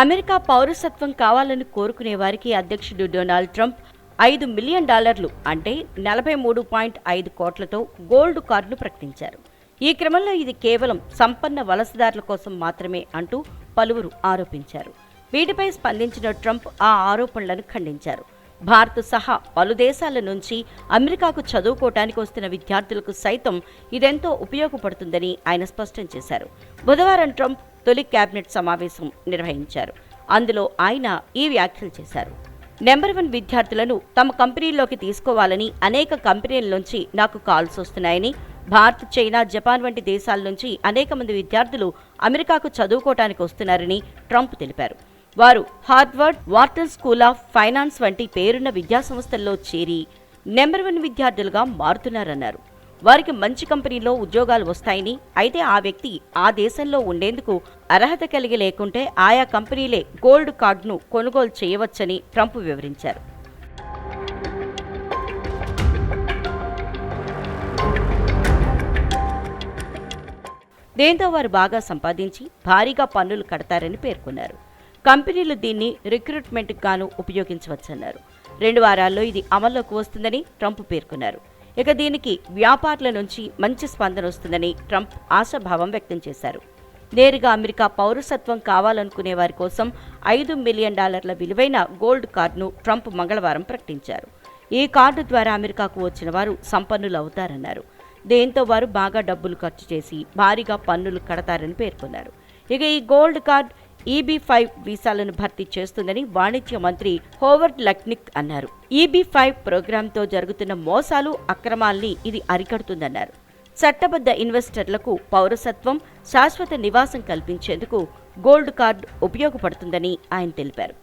America పౌరసత్వం కావాలని కోరుకునే వారికి అధ్యక్షుడు డొనాల్డ్ ట్రంప్ ఐదు మిలియన్ డాలర్లు అంటే నలభై మూడు పాయింట్ ఐదు కోట్లతో గోల్డ్ కార్డును ప్రకటించారు. ఈ క్రమంలో ఇది కేవలం సంపన్న వలసదారుల కోసం మాత్రమే అంటూ పలువురు ఆరోపించారు. వీటిపై స్పందించిన ట్రంప్ ఆ ఆరోపణలను ఖండించారు. భారత్ సహా పలు దేశాల నుంచి అమెరికాకు చదువుకోవటానికి వస్తున్న విద్యార్థులకు సైతం ఇదెంతో ఉపయోగపడుతుందని ఆయన స్పష్టం చేశారు. బుధవారం ట్రంప్ తొలి కేబినెట్ సమావేశం నిర్వహించారు. అందులో ఆయన ఈ వ్యాఖ్యలు చేశారు. నెంబర్ వన్ విద్యార్థులను తమ కంపెనీల్లోకి తీసుకోవాలని అనేక కంపెనీల నుంచి నాకు కాల్స్ వస్తున్నాయని భారత్ చైనా జపాన్ వంటి దేశాల నుంచి అనేక మంది విద్యార్థులు అమెరికాకు చదువుకోవటానికి వస్తున్నారని ట్రంప్ తెలిపారు. వారు Harvard Wharton School of Finance వంటి పేరున్న విద్యాసంస్థల్లో చేరి నెంబర్ వన్ విద్యార్థులుగా మారుతున్నారన్నారు. వారికి మంచి కంపెనీలో ఉద్యోగాలు వస్తాయని. అయితే ఆ వ్యక్తి ఆ దేశంలో ఉండేందుకు అర్హత కలిగి లేకుంటే ఆయా కంపెనీలే గోల్డ్ కార్డును కొనుగోలు చేయవచ్చని ట్రంప్ వివరించారు. దీంతో వారు బాగా సంపాదించి భారీగా పన్నులు కడతారని పేర్కొన్నారు. కంపెనీలు దీన్ని రిక్రూట్మెంట్కి గాను ఉపయోగించవచ్చన్నారు. రెండు వారాల్లో ఇది అమల్లోకి వస్తుందని ట్రంప్ పేర్కొన్నారు. ఇక దీనికి వ్యాపారుల నుంచి మంచి స్పందన వస్తుందని ట్రంప్ ఆశాభావం వ్యక్తం చేశారు. నేరుగా అమెరికా పౌరసత్వం కావాలనుకునే వారి కోసం ఐదు మిలియన్ డాలర్ల విలువైన గోల్డ్ కార్డును ట్రంప్ మంగళవారం ప్రకటించారు. ఈ కార్డు ద్వారా అమెరికాకు వచ్చిన వారు సంపన్నులు అవుతారన్నారు. దీంతో వారు బాగా డబ్బులు ఖర్చు చేసి భారీగా పన్నులు కడతారని పేర్కొన్నారు. ఇక ఈ గోల్డ్ కార్డ్ ఈబీ ఫైవ్ వీసాలను భర్తీ చేస్తుందని వాణిజ్య మంత్రి హోవర్డ్ లక్నిక్ అన్నారు. ఈబీ ఫైవ్ ప్రోగ్రాంతో జరుగుతున్న మోసాలు అక్రమాల్ని ఇది అరికడుతుందన్నారు. చట్టబద్ధ ఇన్వెస్టర్లకు పౌరసత్వం శాశ్వత నివాసం కల్పించేందుకు గోల్డ్ కార్డు ఉపయోగపడుతుందని ఆయన తెలిపారు.